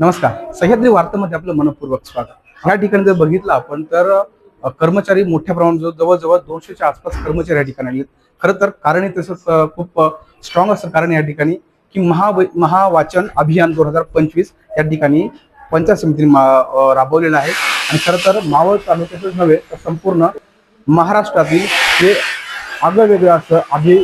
नमस्कार. सह्याद्री वार्तामध्ये आपलं मनपूर्वक स्वागत. या ठिकाणी जर बघितलं आपण तर कर्मचारी मोठ्या प्रमाणात जवळजवळ दोनशेच्या आसपास कर्मचारी या ठिकाणी आले खरं तर कारण हे तसं खूप स्ट्रॉंग असं कारण या ठिकाणी की महा महावाचन अभियान दोन हजार पंचवीस या ठिकाणी पंचायत समितीने राबवलेलं आहे. आणि खरं तर मावळ तालुक्यातच नव्हे तर संपूर्ण महाराष्ट्रातील हे आगळं वेगळं असं अभि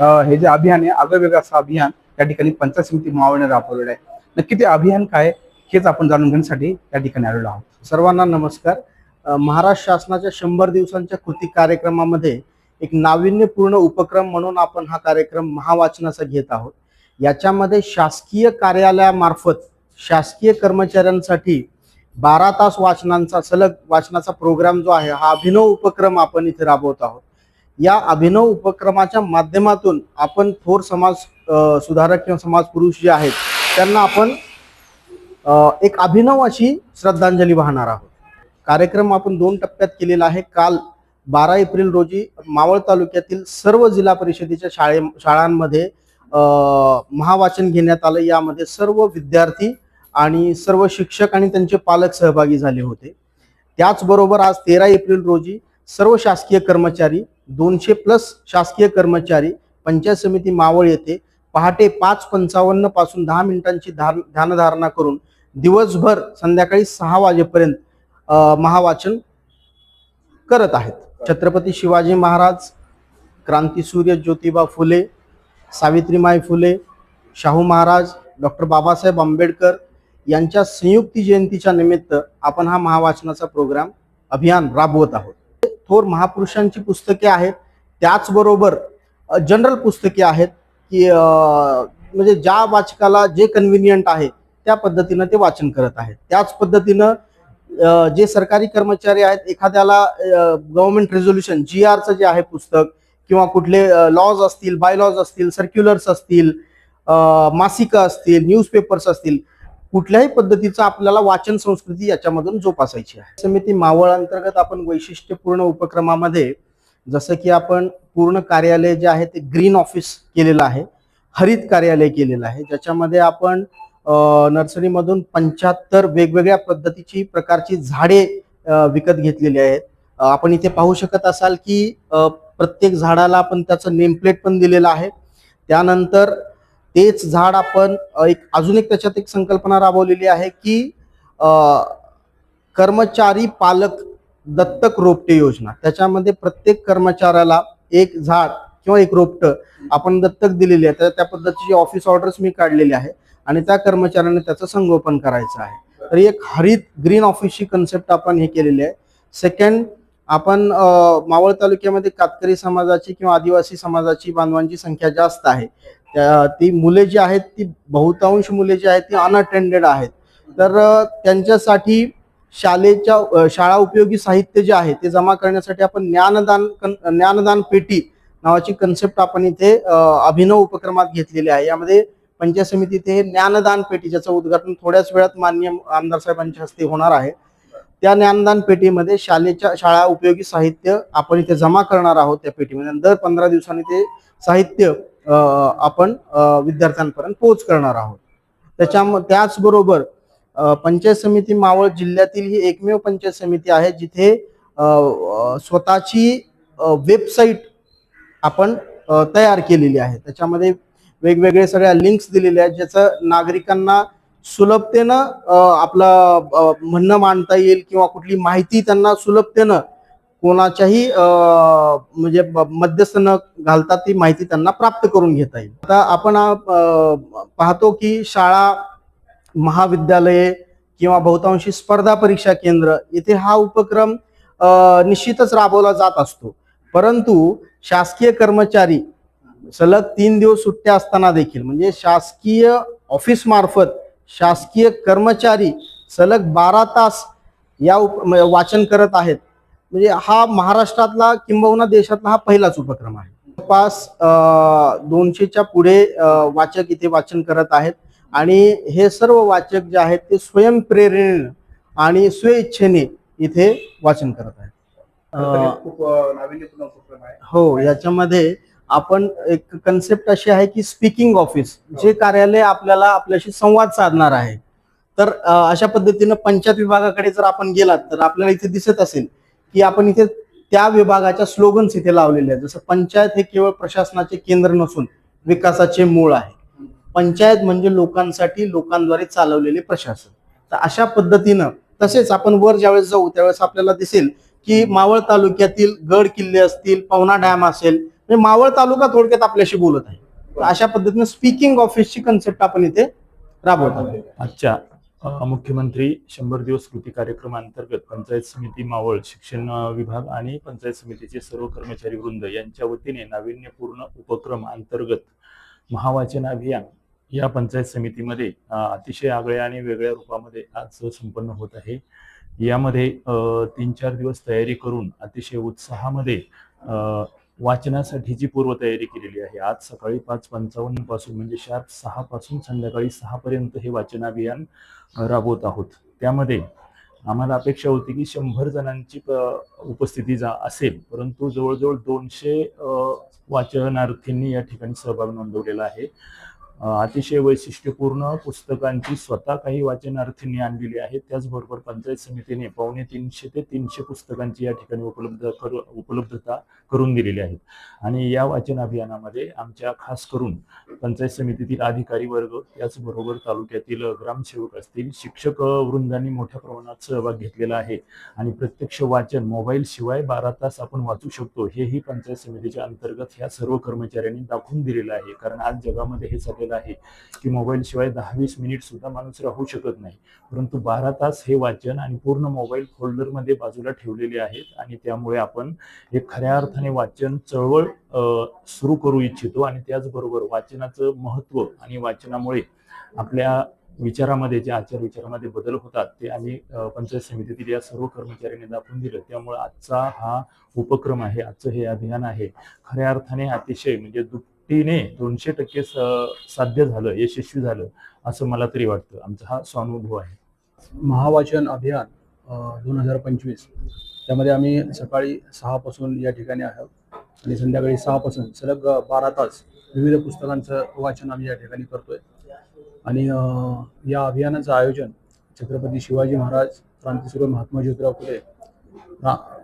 हे जे अभियान आहे आगळं वेगळं असं अभियान या ठिकाणी पंचायत समिती मावळने राबवलेलं आहे. नक्की ते अभियान काय हेच आपण जाणून घेण्यासाठी या ठिकाणी आलेलो आहोत. सर्वांना नमस्कार. महाराष्ट्र शासनाच्या शंभर दिवसांच्या कृती कार्यक्रमामध्ये एक नाविन्यपूर्ण उपक्रम म्हणून आपण हा कार्यक्रम महावाचनाचा घेत आहोत. याच्यामध्ये शासकीय कार्यालयामार्फत शासकीय कर्मचाऱ्यांसाठी बारा तास वाचनांचा सलग वाचनाचा प्रोग्राम जो आहे हा अभिनव उपक्रम आपण इथे राबवत आहोत. या अभिनव उपक्रमाच्या माध्यमातून आपण थोर समाज सुधारक किंवा समाज पुरुष जे आहेत त्यांना आपण एक अभिनव अशी श्रद्धांजली वाहणार आहोत. कार्यक्रम आपण दोन टप्प्यात केलेला आहे. काल बारा एप्रिल रोजी मावळ तालुक्यातील सर्व जिल्हा परिषदेच्या शाळे शाळांमध्ये महावाचन घेण्यात आलं. यामध्ये सर्व विद्यार्थी आणि सर्व शिक्षक आणि त्यांचे पालक सहभागी झाले होते. त्याचबरोबर आज तेरा एप्रिल रोजी सर्व शासकीय कर्मचारी दोनशे प्लस शासकीय कर्मचारी पंचायत समिती मावळ येथे पहाटे पाच पंचावन्नपासून दहा मिनिटांची ध्यान ध्यानधारणा करून दिवसभर संध्याकाळी सहा वाजेपर्यंत महावाचन करत आहेत. छत्रपती शिवाजी महाराज क्रांतीसूर्य ज्योतिबा फुले सावित्रीमाई फुले शाहू महाराज डॉक्टर बाबासाहेब आंबेडकर यांच्या संयुक्ती जयंतीच्या निमित्त आपण हा महावाचनाचा प्रोग्राम अभियान राबवत आहोत. थोर महापुरुषांची पुस्तके आहेत. त्याचबरोबर जनरल पुस्तके आहेत. की म्हणजे ज्या वाचकाला जे कन्व्हिनियंट आहे त्या पद्धतीनं ते वाचन करत आहेत. त्याच पद्धतीनं जे सरकारी कर्मचारी आहेत एखाद्याला गव्हर्नमेंट रेझोल्युशन जी आरचं जे आहे पुस्तक किंवा कुठले लॉज असतील बाय लॉज असतील सर्क्युलर्स असतील मासिकं असतील न्यूजपेपर्स असतील कुठल्याही पद्धतीचं आपल्याला वाचन संस्कृती याच्यामधून जोपासायची आहे. समिती मावळ अंतर्गत आपण वैशिष्ट्यपूर्ण उपक्रमामध्ये जसं की आपण पूर्ण कार्यालय जे आहे ते ग्रीन ऑफिस केलेलं आहे हरित कार्यालय केलेलं आहे ज्याच्यामध्ये आपण नर्सरीमधून पंच्याहत्तर वेगवेगळ्या पद्धतीची प्रकारची झाडे विकत घेतलेली आहेत. आपण इथे पाहू शकत असाल की प्रत्येक झाडाला आपण त्याचं नेमप्लेट पण दिलेलं आहे. त्यानंतर तेच झाड आपण एक अजून एक त्याच्यात एक संकल्पना राबवलेली आहे की कर्मचारी पालक दत्तक रोपटे योजना. त्याच्यामध्ये प्रत्येक कर्मचाऱ्याला एक झाड किंवा एक रोपटं आपण दत्तक दिलेली आहे. तर त्या पद्धतीची ऑफिस ऑर्डर्स मी काढलेली आहे आणि त्या कर्मचाऱ्याने त्याचं संगोपन करायचं आहे. तर एक हरित ग्रीन ऑफिसची कन्सेप्ट आपण हे केलेली आहे. सेकंड आपण मावळ तालुक्यामध्ये कातकरी समाजाची किंवा आदिवासी समाजाची बांधवांची संख्या जास्त आहे. त्या ती मुले जी आहेत ती बहुतांश मुले जी आहेत ती अनअटेंडेड आहेत. तर त्यांच्यासाठी शाळेच्या शाळा उपयोगी साहित्य जे आहे ते जमा करण्यासाठी आपण ज्ञानदान कन- ज्ञानदान पेटी नावाची कन्सेप्ट आपण इथे अभिनव उपक्रमात घेतलेली आहे. यामध्ये पंचायत समिती इथे ज्ञानदान पेटी ज्याचं उद्घाटन थोड्याच वेळात मान्य आमदार साहेबांच्या हस्ते होणार आहे. त्या ज्ञानदान पेटीमध्ये शालेच्या शाळा उपयोगी साहित्य आपण इथे जमा करणार आहोत त्या पेटीमध्ये. दर पंधरा दिवसांनी ते साहित्य आपण विद्यार्थ्यांपर्यंत पोहोच करणार आहोत. त्याच्या त्याचबरोबर पंचायत समिती मावळ जिल्ह्यातील ही एकमेव पंचायत समिती आहे जिथे स्वतःची वेबसाईट आपण तयार केलेली आहे. त्याच्यामध्ये वेगवेगळे सगळ्या लिंक्स दिलेल्या आहेत ज्याचं नागरिकांना सुलभतेनं आपलं म्हणणं मांडता येईल किंवा कुठली माहिती त्यांना सुलभतेनं कोणाच्याही म्हणजे मध्यस्थ न घालता ती माहिती त्यांना प्राप्त करून घेता येईल. आता आपण पाहतो की शाळा महाविद्यालये किंवा बहुतांशी स्पर्धा परीक्षा केंद्र इथे हा उपक्रम निश्चितच राबवला जात असतो. परंतु शासकीय कर्मचारी सलग तीन दिवस सुट्ट्या असताना देखील म्हणजे शासकीय ऑफिस मार्फत शासकीय कर्मचारी सलग बारा तास या उप वाचन करत आहेत. म्हणजे हा महाराष्ट्रातला किंबहुना देशातला हा पहिलाच उपक्रम आहे. जवळपास दोनशेच्या पुढे वाचक इथे वाचन करत आहेत. आणि हे सर्व वाचक जे आहेत ते स्वयंप्रेरणेने आणि स्वेच्छेने इथे वाचन करत आहेत. हे अं, खूप अ, नाविन्यपूर्ण उपक्रम आहे. हो याच्यामध्ये आपण एक कन्सेप्ट अशी आहे की स्पीकिंग ऑफिस जे कार्यालय आपल्याला आपल्याशी संवाद साधणार आहे. तर अशा पद्धतीनं पंचायत विभागाकडे जर आपण गेलात तर आपल्याला इथे दिसत असेल की आपण इथे त्या विभागाच्या स्लोगन्स इथे लावलेले आहेत. जसं पंचायत हे केवळ प्रशासनाचे केंद्र नसून विकासाचे मूळ आहे. पंचायत म्हणजे लोकांसाठी लोकांद्वारे चालवलेले प्रशासन. तर अशा पद्धतीनं तसेच आपण वर ज्यावेळेस जाऊ त्यावेळेस आपल्याला दिसेल की मावळ तालुक्यातील गड किल्ले असतील पवना डॅम असेल म्हणजे मावळ तालुका थोडक्यात आपल्याशी बोलत आहे. तर अशा पद्धतीनं स्पीकिंग ऑफिसची कन्सेप्ट आपण इथे राबवत आहोत. आजच्या मुख्यमंत्री शंभर दिवस कृती कार्यक्रमांतर्गत पंचायत समिती मावळ शिक्षण विभाग आणि पंचायत समितीचे सर्व कर्मचारी वृंद यांच्या वतीने नाविन्यपूर्ण उपक्रम अंतर्गत महावाचन अभियान या पंचायत समितीमध्ये अतिशय आगळ्या आणि वेगळ्या रूपामध्ये आज संपन्न होत आहे. यामध्ये तीन चार दिवस तयारी करून अतिशय उत्साहामध्ये वाचनासाठी जी पूर्वतयारी केलेली आहे आज सकाळी पाच पंचावन्नपासून म्हणजे शार्प सहा पासून संध्याकाळी सहा पर्यंत हे वाचन अभियान राबवत आहोत. त्यामध्ये आम्हाला अपेक्षा होती की शंभर जणांची उपस्थिती जा असेल परंतु जवळजवळ दोनशे वाचनार्थींनी या ठिकाणी सहभाग नोंदवलेला आहे. अतिशय वैशिष्ट्यपूर्ण पुस्तकांची स्वतः काही वाचनार्थींनी आणलेली आहेत. त्याचबरोबर पंचायत समितीने पावणे तीनशे ते तीनशे पुस्तकांची या ठिकाणी उपलब्ध करू उपलब्धता करून दिलेली आहेत. आणि या वाचन अभियानामध्ये आमच्या खास करून पंचायत समितीतील अधिकारी वर्ग त्याचबरोबर तालुक्यातील ग्रामसेवक असतील शिक्षक वृंदांनी मोठ्या प्रमाणात सहभाग घेतलेला आहे. आणि प्रत्यक्ष वाचन मोबाईल शिवाय बारा तास आपण वाचू शकतो हेही पंचायत समितीच्या अंतर्गत ह्या सर्व कर्मचाऱ्यांनी दाखवून दिलेलं आहे. कारण आज जगामध्ये हे चाललेलं आहे. की मोबाईल शिवाय दहा वीस मिनिट सुद्धा माणूस राहू शकत नाही. परंतु बारा तास हे वाचन आणि पूर्ण मोबाईल फोल्डरमध्ये बाजूला ठेवलेले आहेत आणि त्यामुळे आपण हे खऱ्या अर्थाने वाचन चळवळ सुरू करू इच्छितो आणि त्याचबरोबर वाचनाचं महत्त्व आणि वाचनामुळे आपल्या विचारामध्ये जे आचार विचारामध्ये बदल होतात ते आम्ही पंचायत समितीतील या सर्व कर्मचाऱ्यांनी दाखवून दिलं. त्यामुळे आजचा हा उपक्रम आहे आजचं हे अभियान आहे. खऱ्या अर्थाने अतिशय म्हणजे दुपटीने दोनशे टक्के स- साध्य झालं यशस्वी झालं असं मला तरी वाटतं. आमचा हा स्वानुभव आहे. महावाचन अभियान दोन हजार पंचवीस. त्यामध्ये आम्ही सकाळी सहापासून या ठिकाणी आहोत आणि संध्याकाळी सहापासून सलग बारा तास विविध पुस्तकांचं वाचन आम्ही या ठिकाणी करतोय. आणि या अभियानाचं आयोजन छत्रपती शिवाजी महाराज क्रांतीसूर्य महात्मा ज्योतिराव फुले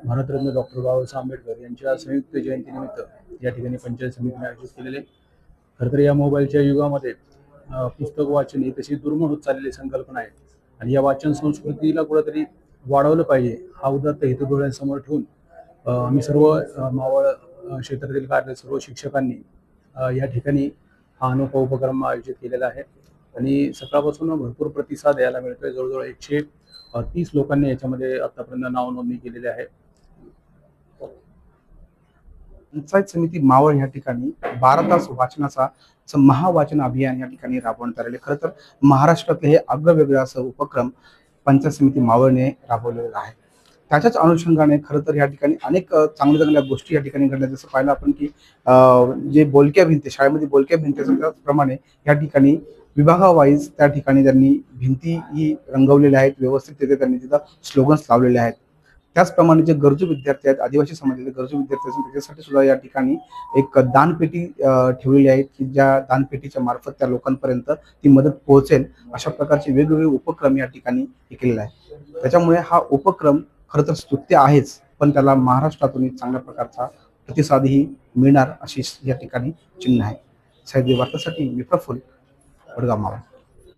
भारतरत्न डॉक्टर बाबासाहेब आंबेडकर यांच्या संयुक्त जयंतीनिमित्त या ठिकाणी पंचायत समितीने आयोजित केलेले खरं तर या मोबाईलच्या युगामध्ये पुस्तक वाचन ही तशी दुर्मळ होत चाललेली संकल्पना आहे. आणि या वाचन संस्कृतीला कुठेतरी वाढवलं पाहिजे हा उदात्त हेतू डोळ्यांसमोर ठेवून आम्ही सर्व मावळ क्षेत्रातील कार्य सर्व शिक्षकांनी या ठिकाणी हा अनोखा उपक्रम आयोजित केलेला आहे. आणि सकाळपासून भरपूर प्रतिसाद यायला मिळतोय. जवळजवळ एकशे तीस लोकांनी याच्यामध्ये आतापर्यंत नाव नोंदणी केलेली आहे. पंचायत समिती मावळ या ठिकाणी बारा तास वाचनाचा महावाचन अभियान या ठिकाणी राबवण्यात आलेले खरं तर महाराष्ट्रातले हे आगळं असं उपक्रम पंचायत समिती मावळने राबवलेला आहे. त्याच्याच अनुषंगाने खरं तर या ठिकाणी अनेक चांगल्या चांगल्या गोष्टी या ठिकाणी घडल्या. जसं पाहिलं आपण की जे बोलक्या भिंती शाळेमध्ये बोलक्या भिंती त्याचप्रमाणे या ठिकाणी विभागावाईज त्या ठिकाणी त्यांनी भिंती ही रंगवलेल्या आहेत व्यवस्थित तिथे त्यांनी तिथं स्लोगन्स लावलेले आहेत. त्याचप्रमाणे जे गरजू विद्यार्थी आहेत आदिवासी समाजातले गरजू विद्यार्थी असतील त्याच्यासाठी सुद्धा या ठिकाणी एक दानपेटी ठेवलेली आहे की ज्या दानपेटीच्या मार्फत त्या लोकांपर्यंत ती मदत पोहोचेल अशा प्रकारचे वेगवेगळे उपक्रम या ठिकाणी हे केलेला आहे त्याच्यामुळे हा उपक्रम खरं तर स्तुत्य आहेच पण त्याला महाराष्ट्रातून एक चांगल्या प्रकारचा प्रतिसादही मिळणार अशी या ठिकाणी चिन्ह आहे. साहित्य वार्तासाठी मी प्रफुल्ल वडगाव मावा